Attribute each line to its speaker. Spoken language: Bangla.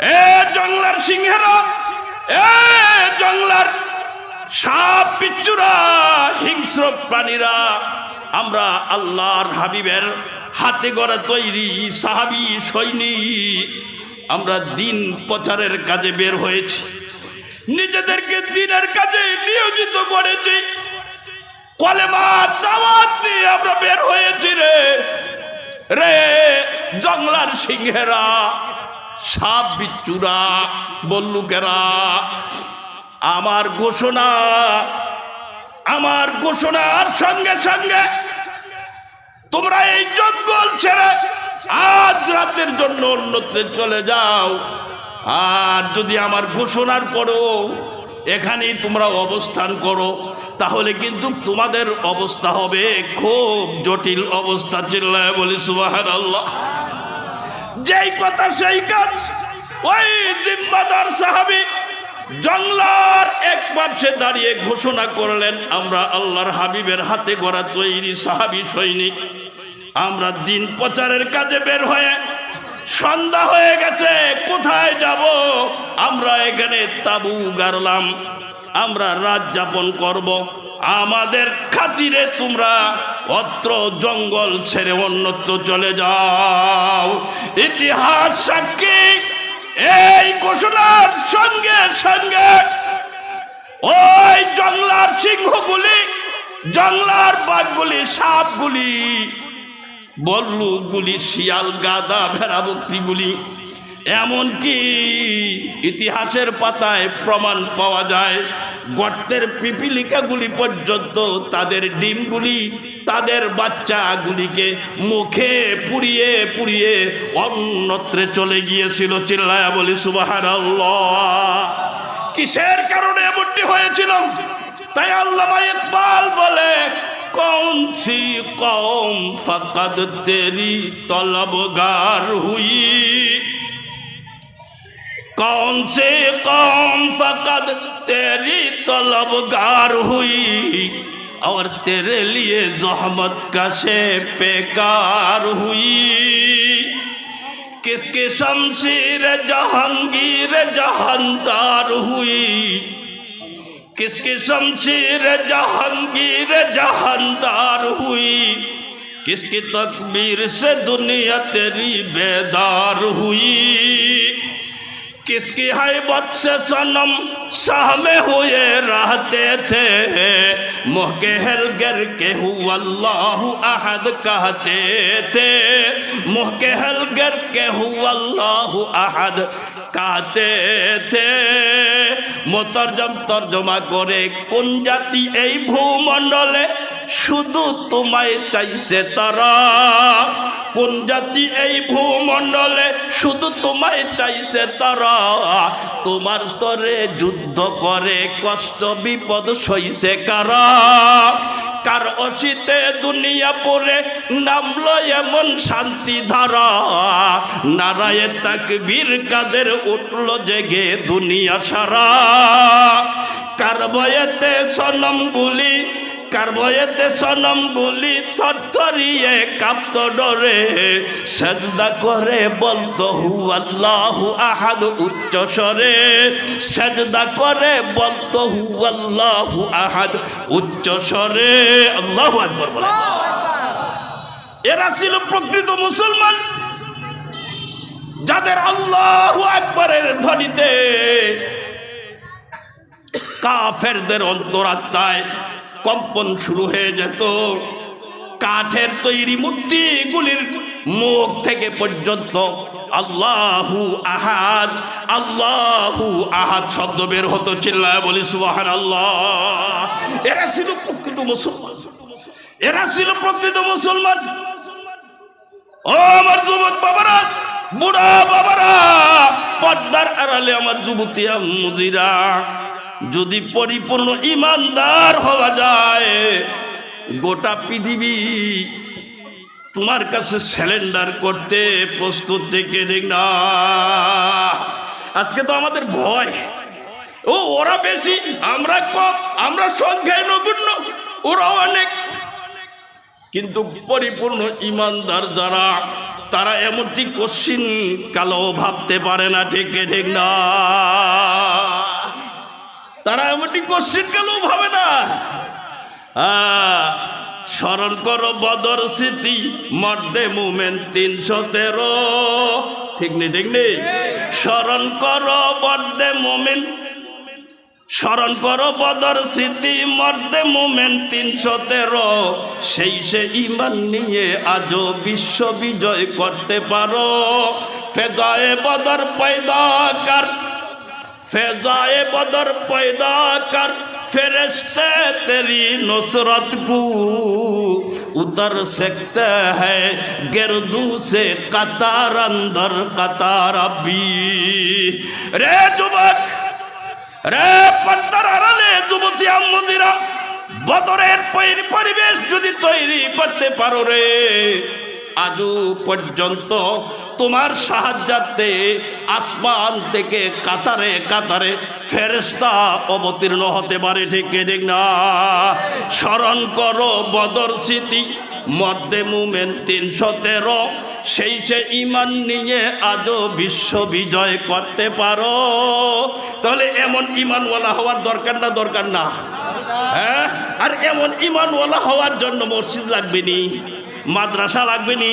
Speaker 1: এ জংলার সিংহেরা, এ জংলার সাপ পিচ্চুরা, হিংস্র প্রাণীরা, আমরা আল্লাহর হাবিবের হাতে গড়া তৈরি সাহাবি সৈনিক আমরা দিন প্রচারের কাজে বের হয়েছি। নিজেদেরকে দিনের কাজে নিয়োজিত করেছি। কলেমার দাওয়াত দিয়ে আমরা বের হয়েছি রে। রে জংলার সিংহেরা সাপ বিচ্চুরা বল্লুকেরা, আমার ঘোষণা, আমার ঘোষণার সঙ্গে সঙ্গে তোমরা এই জঙ্গল ছেড়ে আজ রাতের জন্য অন্যত্রে চলে যাও। আর যদি আমার ঘোষণার পরও এখানেই তোমরা অবস্থান করো, তাহলে কিন্তু তোমাদের অবস্থা হবে খুব জটিল অবস্থা, চিল্লায় বলি সুবাহান আল্লাহ যেই কথা সেই কাজ, ওই জিম্মাদার সাহাবি জংলার এক পাশে দাঁড়িয়ে ঘোষণা করলেন, আমরা আল্লাহর হাবিবের হাতে গড়া তৈরি সাহাবি সৈনিক আমরা দিন প্রচারের কাজে বের হয়ে সন্ধ্যা হয়ে গেছে, কোথায় যাব? আমরা এখানে তাবু গাড়লাম, আমরা রাত যাপন করব। আমাদের খাতিরে তোমরা অত্র জঙ্গল ছেড়ে অন্যত্র চলে যাও। ইতিহাস সাক্ষী, এই ঘোষণার সঙ্গে সঙ্গে ওই জংলার সিংহগুলি জংলার বাঘগুলি, সাপগুলি, বল্লুকগুলি, শিয়াল গাদা ভেড়া বক্তিগুলি এমনকি ইতিহাসের পাতায় প্রমাণ পাওয়া যায়। গর্তের পিপিলিকাগুলি পর্যন্ত তাদের ডিমগুলি, তাদের বাচ্চাগুলিকে মুখে পুড়িয়ে পুড়িয়ে অন্যত্রে চলে গিয়েছিল, চিল্লায়া বলি সুবাহার কিসের কারণে এমনটি হয়েছিল? তাই আল্লাহ ইকবাল বলে কম কম ফাকাদ তেরি তলবগার হুই। कौन से कौम फकद तेरी तलबगार हुई? और तेरे लिए जहमत का से बेकार हुई? किसकी शमशीर जहांगीर जहानदार हुई? किसकी शमशीर जहांगीर जहानदार हुई? किसकी तकबीर से दुनिया तेरी बेदार हुई? किसकी हैबत से सनम सहमे हुए रहते थे मोह के हलगर के हु अल्लाह अहद कहते थे मोह के हलगर के हु अल्लाह अहद কাতে থে মোতরজম তর্জমা করে কোন জাতি এই ভূমণ্ডলে শুধু তোমায় চাইছে তারা। কোন জাতি এই ভূমণ্ডলে শুধু তোমায় চাইছে তারা? তোমার তরে যুদ্ধ করে কষ্ট, বিপদ সইছে কারা? কার অসিতে দুনিয়া পরে নামলো এমন শান্তি ধারা? নারায় তাক বীর কাদের উঠল জেগে দুনিয়া সারা? কার বয়েতে সনম গুলি কার বয়েতে সনম গুলি থরথরিয়ে কাঁপত ডরে। সেজদা করে বলতো, হু আল্লাহু আহাদ উচ্চ স্বরে। সেজদা করে বলতো, হু আল্লাহু আহাদ উচ্চ স্বরে। আল্লাহু আকবার বলে। এরা ছিল প্রকৃত মুসলমান। যাদের আল্লাহু আকবরের ধ্বনিতে কাফেরদের অন্তরাত্মায় কম্পন শুরু হয়ে যেত। কাঠের তৈরি মূর্তিগুলির মুখ থেকে পর্যন্ত আল্লাহু আহাদ আল্লাহু আহাদ শব্দ বের হতো চিল্লায় বলি সুবাহান আল্লাহ এরা ছিল প্রকৃত মুসলমান। এরা ছিল প্রকৃত মুসলমান। ও আমার যুবক বাবারা, বুড়া বাবারা, পর্দার আড়ালে আমার যুবতী মুজিরা যদি পরিপূর্ণ ইমানদার হওয়া যায়, গোটা পৃথিবী তোমার কাছে স্যালেন্ডার করতে প্রস্তুত থেকে না। আজকে তো আমাদের ভয়। ও, ওরা বেশি, আমরা কম, আমরা সংখ্যায় নগণ্য ওরা অনেক। কিন্তু পরিপূর্ণ ইমানদার যারা, তারা এমনটি কোশ্চিন কালো ভাবতে পারে না ঠিক না। তারা এমনটি কোশ্চিন কালো ভাবে না। স্মরণ করো বদর স্মৃতি, মর্দে মুমেন্ট তিনশো তেরো। ঠিক নেই ঠিক নেই স্মরণ করো বর্দে মুমেন্ট স্মরণ করো বদর স্মৃতি, মর্দে মুমেন্ট তিনশো তেরো। সেই সে ইমান নিয়ে আজও বিশ্ব বিজয় করতে পারো। ফেদায়ে বদর পয়দাকার فیضائے بدر پیدا کر فرشتے تیری نصرت بو اتر سکتے ہیں گردو سے قطار اندر قطار ابھی رے যুবক রে পন্তার আড়ালে যুবতী আম্মুদিরা বদরের পরিবেশ যদি তৈরি করতে পারো রে আজও পর্যন্ত তোমার সাহায্যার্থে আসমান থেকে কাতারে কাতারে ফেরেস্তা অবতীর্ণ হতে পারে, ঠিক ঠিক না? স্মরণ করো বদর স্মৃতি মধ্যে মুমেন তিনশো তেরো। সেই সে ইমান নিয়ে আজও বিশ্ব বিজয় করতে পারো। তাহলে এমন ইমানওয়ালা হওয়ার দরকার না দরকার না? হ্যাঁ? আর এমন ইমানওয়ালা হওয়ার জন্য মসজিদ লাগবে নি? মাদ্রাসা লাগবে নি।